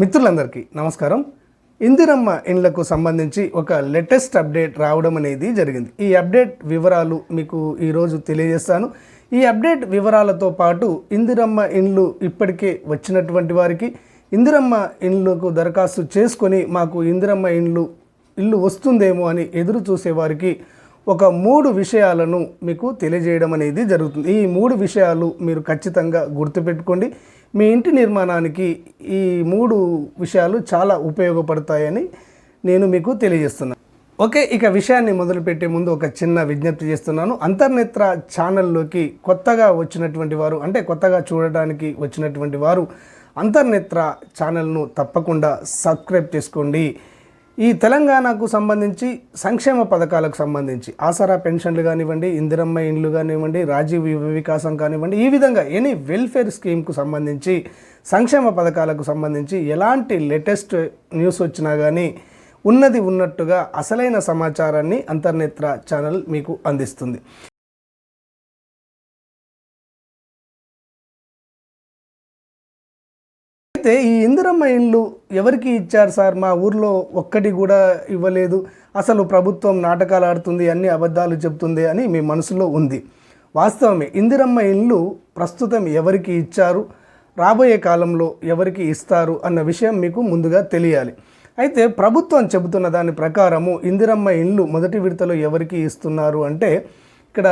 మిత్రులందరికీ నమస్కారం. ఇందిరమ్మ ఇండ్లకు సంబంధించి ఒక లేటెస్ట్ అప్డేట్ రావడం అనేది జరిగింది. ఈ అప్డేట్ వివరాలు మీకు ఈరోజు తెలియజేస్తాను. ఈ అప్డేట్ వివరాలతో పాటు ఇందిరమ్మ ఇండ్లు ఇప్పటికే వచ్చినటువంటి వారికి ఇందిరమ్మ ఇండ్లకు దరఖాస్తు చేసుకొని మాకు ఇందిరమ్మ ఇండ్లు ఇల్లు వస్తుందేమో అని ఎదురు చూసేవారికి వారికి ఒక మూడు విషయాలను మీకు తెలియజేయడం అనేది జరుగుతుంది. ఈ మూడు విషయాలు మీరు ఖచ్చితంగా గుర్తుపెట్టుకోండి. మీ ఇంటి నిర్మాణానికి ఈ మూడు విషయాలు చాలా ఉపయోగపడతాయని నేను మీకు తెలియజేస్తున్నాను ఓకే ఇక విషయాన్ని మొదలుపెట్టే ముందు ఒక చిన్న విజ్ఞప్తి చేస్తున్నాను. అంతర్నేత్ర ఛానల్లోకి కొత్తగా వచ్చినటువంటి వారు అంటే కొత్తగా చూడడానికి వచ్చినటువంటి వారు అంతర్నేత్ర ఛానల్ను తప్పకుండా సబ్స్క్రైబ్ చేసుకోండి. ఈ తెలంగాణకు సంబంధించి సంక్షేమ పథకాలకు సంబంధించి ఆసరా పెన్షన్లు కానివ్వండి ఇందిరమ్మ ఇండ్లు కానివ్వండి రాజీవ్ యువ వికాసం కానివ్వండి ఈ విధంగా ఎనీ వెల్ఫేర్ స్కీమ్కు సంబంధించి సంక్షేమ పథకాలకు సంబంధించి ఎలాంటి లేటెస్ట్ న్యూస్ వచ్చినా కానీ ఉన్నది ఉన్నట్టుగా అసలైన సమాచారాన్ని అంతర్నేత్ర ఛానల్ మీకు అందిస్తుంది. అయితే ఈ ఇందిరమ్మ ఇండ్లు ఎవరికి ఇచ్చారు సార్? మా ఊర్లో ఒక్కటి కూడా ఇవ్వలేదు. అసలు ప్రభుత్వం నాటకాలు ఆడుతుంది అన్ని అబద్ధాలు చెప్తుంది అని మీ మనసులో ఉంది. వాస్తవమే ఇందిరమ్మ ఇండ్లు ప్రస్తుతం ఎవరికి ఇచ్చారు? రాబోయే కాలంలో ఎవరికి ఇస్తారు? అన్న విషయం మీకు ముందుగా తెలియాలి. అయితే ప్రభుత్వం చెబుతున్న దాని ప్రకారము ఇందిరమ్మ ఇండ్లు మొదటి విడతలో ఎవరికి ఇస్తున్నారు అంటే ఇక్కడ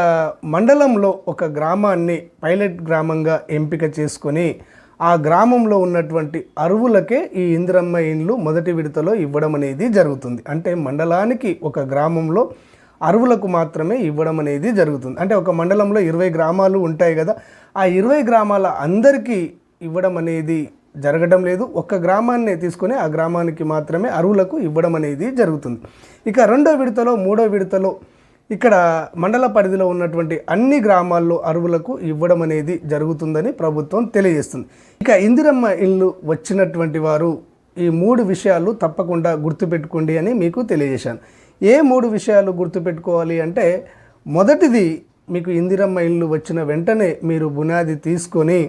మండలంలో ఒక గ్రామాన్ని పైలట్ గ్రామంగా ఎంపిక చేసుకొని ఆ గ్రామంలో ఉన్నటువంటి అరువులకే ఈ ఇందిరమ్మ ఇండ్లు మొదటి విడతలో ఇవ్వడం అనేది జరుగుతుంది. అంటే మండలానికి ఒక గ్రామంలో అరువులకు మాత్రమే ఇవ్వడం అనేది జరుగుతుంది. అంటే ఒక మండలంలో ఇరవై గ్రామాలు ఉంటాయి కదా ఆ ఇరవై గ్రామాల అందరికీ ఇవ్వడం అనేది జరగడం లేదు. ఒక్క గ్రామాన్ని తీసుకొని ఆ గ్రామానికి మాత్రమే అరువులకు ఇవ్వడం అనేది జరుగుతుంది. ఇక రెండో విడతలో మూడో విడతలో ఇక్కడ మండల పరిధిలో ఉన్నటువంటి అన్ని గ్రామాల్లో అరువులకు ఇవ్వడం అనేది జరుగుతుందని ప్రభుత్వం తెలియజేస్తుంది. ఇక ఇందిరమ్మ ఇల్లు వచ్చినటువంటి వారు ఈ మూడు విషయాలు తప్పకుండా గుర్తుపెట్టుకోండి అని మీకు తెలియజేశాను. ఏ మూడు విషయాలు గుర్తుపెట్టుకోవాలి అంటే మొదటిది మీకు ఇందిరమ్మ ఇల్లు వచ్చిన వెంటనే మీరు బునాది తీసుకొని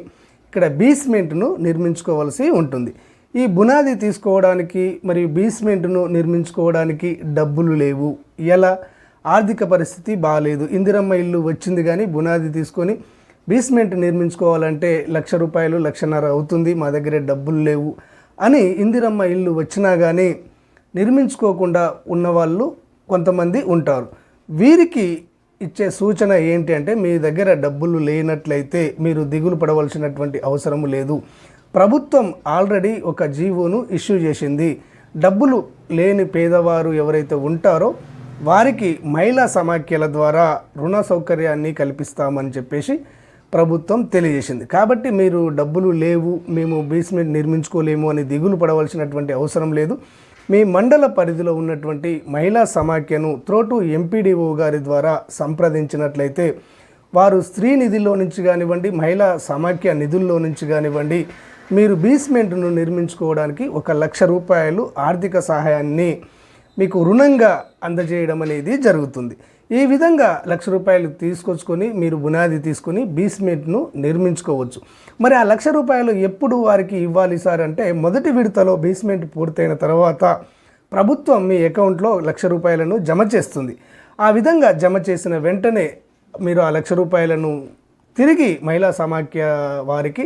ఇక్కడ బీస్మెంట్ను నిర్మించుకోవాల్సి ఉంటుంది. ఈ బునాది తీసుకోవడానికి మరియు బీస్మెంట్ను నిర్మించుకోవడానికి డబ్బులు లేవు. ఎలా? ఆర్థిక పరిస్థితి బాగాలేదు ఇందిరమ్మ ఇల్లు వచ్చింది కానీ బునాది తీసుకొని బేస్మెంట్ నిర్మించుకోవాలంటే లక్ష రూపాయలు లక్షన్నర అవుతుంది. మా దగ్గర డబ్బులు లేవు అని ఇందిరమ్మ ఇల్లు వచ్చినా కానీ నిర్మించుకోకుండా ఉన్నవాళ్ళు కొంతమంది ఉంటారు. వీరికి ఇచ్చే సూచన ఏంటి అంటే మీ దగ్గర డబ్బులు లేనట్లయితే మీరు దిగులు పడవలసినటువంటి అవసరం లేదు. ప్రభుత్వం ఆల్రెడీ ఒక జీవోను ఇష్యూ చేసింది. డబ్బులు లేని పేదవారు ఎవరైతే ఉంటారో వారికి మహిళా సమాఖ్యల ద్వారా రుణ సౌకర్యాన్ని కల్పిస్తామని చెప్పేసి ప్రభుత్వం తెలియజేసింది. కాబట్టి మీరు డబ్బులు లేవు మేము బేస్మెంట్ నిర్మించుకోలేము అని దిగులు పడవలసినటువంటి అవసరం లేదు. మీ మండల పరిధిలో ఉన్నటువంటి మహిళా సమాఖ్యను త్రోటు ఎంపీడీఓ గారి ద్వారా సంప్రదించినట్లయితే వారు స్త్రీ నిధిలో నుంచి కానివ్వండి మహిళా సమాఖ్య నిధుల్లో నుంచి కానివ్వండి మీరు బేస్మెంట్ను నిర్మించుకోవడానికి ఒక లక్ష రూపాయలు ఆర్థిక సహాయాన్ని మీకు రుణంగా అందజేయడం అనేది జరుగుతుంది. ఈ విధంగా లక్ష రూపాయలు తీసుకొచ్చుకొని మీరు బునాది తీసుకొని బీస్మెంట్ను నిర్మించుకోవచ్చు. మరి ఆ లక్ష రూపాయలు ఎప్పుడు వారికి ఇవ్వాలి సార్ అంటే మొదటి విడతలో బేస్మెంట్ పూర్తయిన తర్వాత ప్రభుత్వం మీ అకౌంట్లో లక్ష రూపాయలను జమ చేస్తుంది. ఆ విధంగా జమ చేసిన వెంటనే మీరు ఆ లక్ష రూపాయలను తిరిగి మహిళా సమాఖ్య వారికి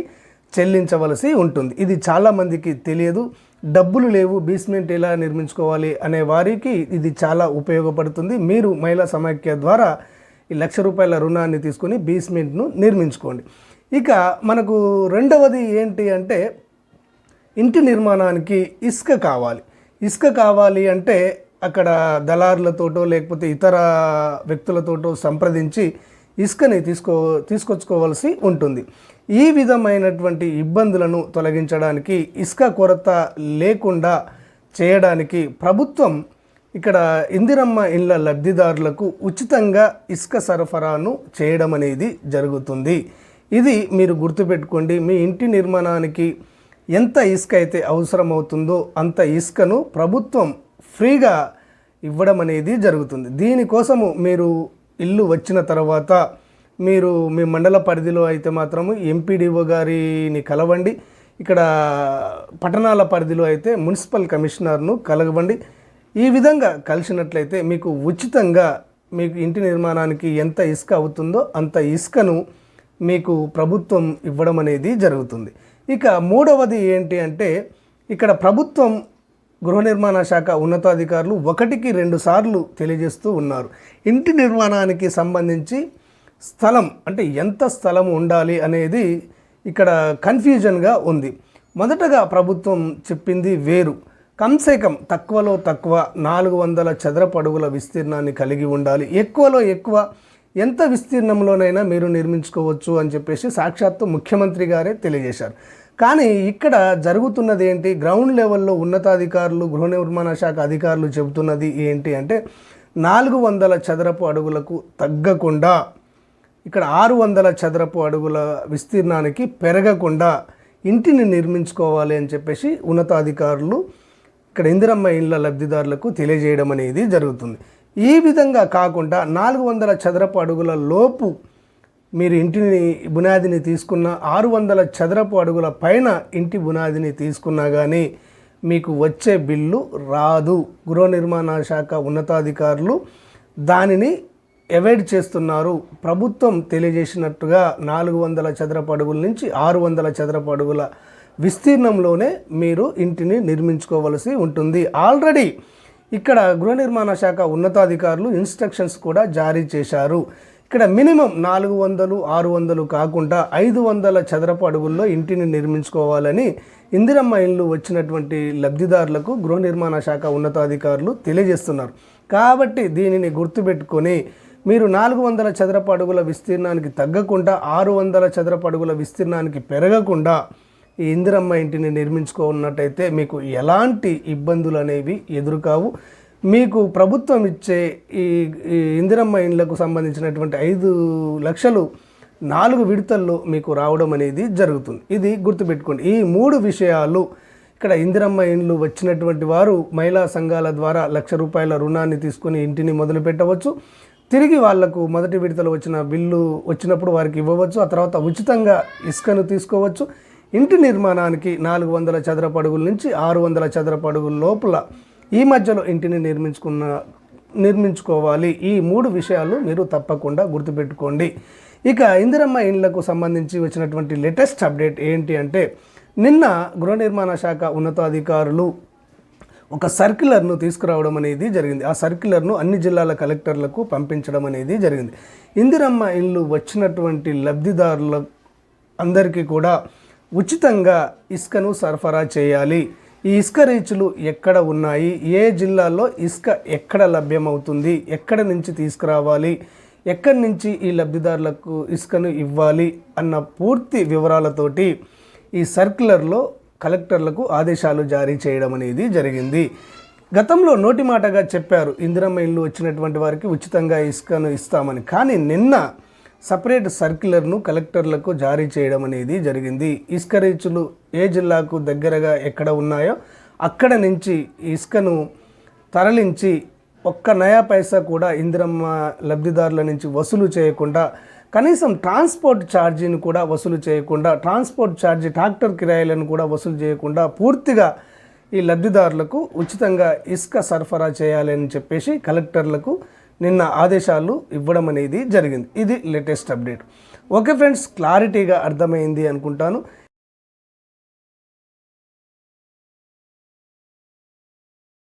చెల్లించవలసి ఉంటుంది. ఇది చాలామందికి తెలియదు. డబ్బులు లేవు బేస్మెంట్ ఎలా నిర్మించుకోవాలి అనే వారికి ఇది చాలా ఉపయోగపడుతుంది. మీరు మహిళా సమాఖ్య ద్వారా ఈ లక్ష రూపాయల రుణాన్ని తీసుకొని బేస్మెంట్ను నిర్మించుకోండి. ఇక మనకు రెండవది ఏంటి అంటే ఇంటి నిర్మాణానికి ఇసుక కావాలి. ఇసుక కావాలి అంటే అక్కడ దళారులతోటో లేకపోతే ఇతర వ్యక్తులతోటో సంప్రదించి ఇసుకని తీసుకో తీసుకొచ్చుకోవాల్సి ఉంటుంది. ఈ విధమైనటువంటి ఇబ్బందులను తొలగించడానికి ఇసుక కొరత లేకుండా చేయడానికి ప్రభుత్వం ఇక్కడ ఇందిరమ్మ ఇళ్ళ లబ్ధిదారులకు ఉచితంగా ఇసుక సరఫరాను చేయడం అనేది జరుగుతుంది. ఇది మీరు గుర్తుపెట్టుకోండి మీ ఇంటి నిర్మాణానికి ఎంత ఇసుక అయితే అవసరమవుతుందో అంత ఇసుకను ప్రభుత్వం ఫ్రీగా ఇవ్వడం అనేది జరుగుతుంది. దీనికోసము మీరు ఇల్లు వచ్చిన తర్వాత మీరు మీ మండల పరిధిలో అయితే మాత్రము ఎంపీడీఓ గారిని కలవండి. ఇక్కడ పట్టణాల పరిధిలో అయితే మున్సిపల్ కమిషనర్ను కలవండి. ఈ విధంగా కలిసినట్లయితే మీకు ఉచితంగా మీకు ఇంటి నిర్మాణానికి ఎంత ఇసుక అవుతుందో అంత ఇసుకను మీకు ప్రభుత్వం ఇవ్వడం అనేది జరుగుతుంది. ఇక మూడవది ఏంటి అంటే ఇక్కడ ప్రభుత్వం గృహ నిర్మాణ శాఖ ఉన్నతాధికారులు ఒకటికి రెండు సార్లు తెలియజేస్తూ ఉన్నారు. ఇంటి నిర్మాణానికి సంబంధించి స్థలం అంటే ఎంత స్థలం ఉండాలి అనేది ఇక్కడ కన్ఫ్యూజన్గా ఉంది. మొదటగా ప్రభుత్వం చెప్పింది వేరు. కమ్సే తక్కువలో తక్కువ నాలుగు వందల చదరపు అడుగుల విస్తీర్ణాన్ని కలిగి ఉండాలి. ఎక్కువలో ఎక్కువ ఎంత విస్తీర్ణంలోనైనా మీరు నిర్మించుకోవచ్చు అని చెప్పేసి సాక్షాత్తు ముఖ్యమంత్రి గారే తెలియజేశారు. కానీ ఇక్కడ జరుగుతున్నది ఏంటి? గ్రౌండ్ లెవెల్లో ఉన్నతాధికారులు గృహ నిర్మాణ శాఖ అధికారులు చెబుతున్నది ఏంటి అంటే నాలుగు వందల చదరపు అడుగులకు తగ్గకుండా ఇక్కడ ఆరు వందల చదరపు అడుగుల విస్తీర్ణానికి పెరగకుండా ఇంటిని నిర్మించుకోవాలి అని చెప్పేసి ఉన్నతాధికారులు ఇక్కడ ఇందిరమ్మ ఇండ్ల లబ్ధిదారులకు తెలియజేయడం అనేది జరుగుతుంది. ఈ విధంగా కాకుండా నాలుగు వందల చదరపు అడుగుల లోపు మీరు ఇంటిని బునాదిని తీసుకున్న ఆరు వందల చదరపు అడుగుల పైన ఇంటి బునాదిని తీసుకున్నా కానీ మీకు వచ్చే బిల్లు రాదు. గృహ నిర్మాణ శాఖ ఉన్నతాధికారులు దానిని అవాయిడ్ చేస్తున్నారు. ప్రభుత్వం తెలియజేసినట్టుగా నాలుగు వందల చదరపు అడుగుల నుంచి ఆరు వందల చదరపు అడుగుల విస్తీర్ణంలోనే మీరు ఇంటిని నిర్మించుకోవలసి ఉంటుంది. ఆల్రెడీ ఇక్కడ గృహ నిర్మాణ శాఖ ఉన్నతాధికారులు ఇన్స్ట్రక్షన్స్ కూడా జారీ చేశారు. ఇక్కడ మినిమం నాలుగు వందలు ఆరు వందలు కాకుండా ఐదు వందల చదరపు అడుగుల్లో ఇంటిని నిర్మించుకోవాలని ఇందిరమ్మ ఇళ్ళు వచ్చినటువంటి లబ్ధిదారులకు గృహ నిర్మాణ శాఖ ఉన్నతాధికారులు తెలియజేస్తున్నారు. కాబట్టి దీనిని గుర్తుపెట్టుకొని మీరు నాలుగు వందల చదరపు అడుగుల విస్తీర్ణానికి తగ్గకుండా ఆరు వందల చదరపు అడుగుల విస్తీర్ణానికి పెరగకుండా ఈ ఇందిరమ్మ ఇంటిని నిర్మించుకున్నట్టయితే మీకు ఎలాంటి ఇబ్బందులు అనేవి ఎదురుకావు. మీకు ప్రభుత్వం ఇచ్చే ఈ ఇందిరమ్మ ఇండ్లకు సంబంధించినటువంటి ఐదు లక్షలు నాలుగు విడతల్లో మీకు రావడం అనేది జరుగుతుంది. ఇది గుర్తుపెట్టుకోండి. ఈ మూడు విషయాలు ఇక్కడ ఇందిరమ్మ ఇండ్లు వచ్చినటువంటి వారు మహిళా సంఘాల ద్వారా లక్ష రూపాయల రుణాన్ని తీసుకొని ఇంటిని మొదలు పెట్టవచ్చు తిరిగి వాళ్ళకు మొదటి విడతలు వచ్చిన బిల్లు వచ్చినప్పుడు వారికి ఇవ్వవచ్చు. ఆ తర్వాత ఉచితంగా ఇసుకను తీసుకోవచ్చు. ఇంటి నిర్మాణానికి నాలుగు వందల చదరపు అడుగుల నుంచి ఆరు వందల చదరపు అడుగుల లోపల ఈ మధ్యలో ఇంటిని నిర్మించుకున్న నిర్మించుకోవాలి. ఈ మూడు విషయాలు మీరు తప్పకుండా గుర్తుపెట్టుకోండి. ఇక ఇందిరమ్మ ఇండ్లకు సంబంధించి వచ్చినటువంటి లేటెస్ట్ అప్డేట్ ఏంటి అంటే నిన్న గృహ నిర్మాణ శాఖ ఉన్నతాధికారులు ఒక సర్క్యులర్ను తీసుకురావడం అనేది జరిగింది. ఆ సర్క్యులర్ను అన్ని జిల్లాల కలెక్టర్లకు పంపించడం అనేది జరిగింది. ఇందిరమ్మ ఇల్లు వచ్చినటువంటి లబ్ధిదారుల అందరికీ కూడా ఉచితంగా ఇసుకను సరఫరా చేయాలి. ఈ ఇసుక రీచ్లు ఎక్కడ ఉన్నాయి? ఏ జిల్లాలో ఇసుక ఎక్కడ లభ్యమవుతుంది? ఎక్కడ నుంచి తీసుకురావాలి? ఎక్కడి నుంచి ఈ లబ్ధిదారులకు ఇసుకను ఇవ్వాలి? అన్న పూర్తి వివరాలతోటి ఈ సర్క్యులర్లో కలెక్టర్లకు ఆదేశాలు జారీ చేయడం అనేది జరిగింది. గతంలో నోటి మాటగా చెప్పారు ఇందిరమ్మ ఇల్లు వచ్చినటువంటి వారికి ఉచితంగా ఇసుకను ఇస్తామని. కానీ నిన్న సపరేట్ సర్క్యులర్ను కలెక్టర్లకు జారీ చేయడం అనేది జరిగింది. ఇసుక రీచులు ఏ జిల్లాకు దగ్గరగా ఎక్కడ ఉన్నాయో అక్కడ నుంచి ఇసుకను తరలించి ఒక్క నయా పైసా కూడా ఇందిరమ్మ లబ్ధిదారుల నుంచి వసూలు చేయకుండా కనీసం ట్రాన్స్పోర్ట్ ఛార్జీని కూడా వసూలు చేయకుండా ట్రాన్స్పోర్ట్ ఛార్జీ ట్రాక్టర్ కిరాయిలను కూడా వసూలు చేయకుండా పూర్తిగా ఈ లబ్ధిదారులకు ఉచితంగా ఇసుక సరఫరా చేయాలని చెప్పేసి కలెక్టర్లకు నిన్న ఆదేశాలు ఇవ్వడం అనేది జరిగింది. ఇది లేటెస్ట్ అప్డేట్. ఓకే ఫ్రెండ్స్ క్లారిటీగా అర్థమైంది అనుకుంటాను.